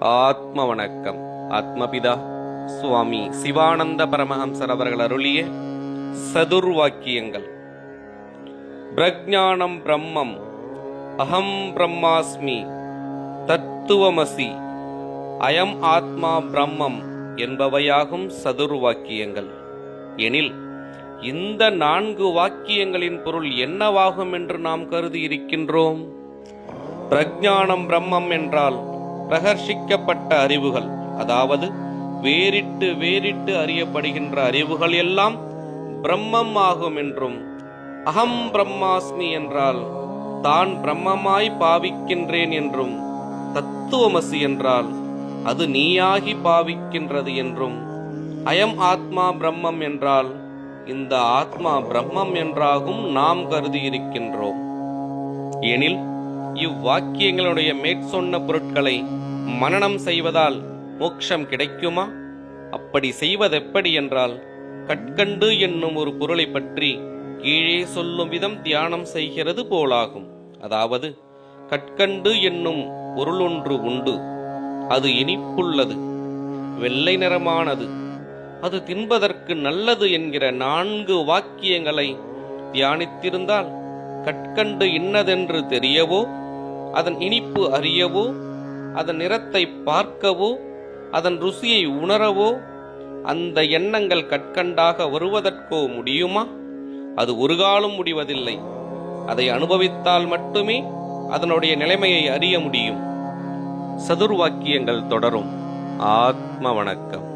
ஆத்ம வணக்கம் ஆத்மபிதா. சுவாமி சிவானந்த பரமஹம்சர் அவர்கள் அருளிய சதுர்வாக்கியங்கள். பிரஜானம் பிரம்மம். அகம் பிரம்மாஸ்மி. தத்துவமசி. அயம் ஆத்மா பிரம்மம் என்பவையாகும் சதுர்வாக்கியங்கள். எனில் இந்த நான்கு வாக்கியங்களின் பொருள் என்னவாகும் என்று நாம் கருதி இருக்கின்றோம்? பிரஜானம் பிரம்மம் என்றால் பிரகர்ஷிக்கப்பட்ட அறிவுகள் அதாவது வேறிட்டு வேறிட்டு அறியப்படுகின்ற அறிவுகள் எல்லாம் பிரம்மம் ஆகும் என்றும் அகம் பிரம்மாஸ்மி என்றால் தான் பிரம்மமாய் பாவிக்கின்றேன் என்றும் தத்துவமசி என்றால் அது நீயாகி பாவிக்கின்றது என்றும் அயம் ஆத்மா பிரம்மம் என்றால் இந்த ஆத்மா பிரம்மம் என்றாகும் நாம் கருதி இருக்கின்றோம் எனில் இவ்வாக்கியங்களுடைய மேற்சொன்ன பொருட்களை மனனம் செய்வதால் மோட்சம் கிடைக்குமா? அப்படி செய்வதெப்படி என்றால் கட்கண்டு என்னும் ஒரு பொருளை பற்றி கீழே சொல்லும் விதம் தியானம் செய்கிறது போலாகும். அதாவது கட்கண்டு என்னும் பொருளொன்று உண்டு. அது இனிப்புள்ளது வெள்ளை நிறமானது. அது தின்பதற்கு நல்லது என்கிற நான்கு வாக்கியங்களை தியானித்திருந்தால் கட்கண்டு இன்னதென்று தெரியவோ? அதன் இனிப்பு அறியவோ அதன் நிறத்தை பார்க்கவோ அதன் ருசியை உணரவோ அந்த எண்ணங்கள் கட்கண்டாக வருவதற்கோ முடியுமா? அது ஒரு காலம் முடிவதில்லை. அதை அனுபவித்தால் மட்டுமே அதனுடைய நிலைமையை அறிய முடியும். சதுர்வாக்கியங்கள் தொடரும். ஆத்ம வணக்கம்.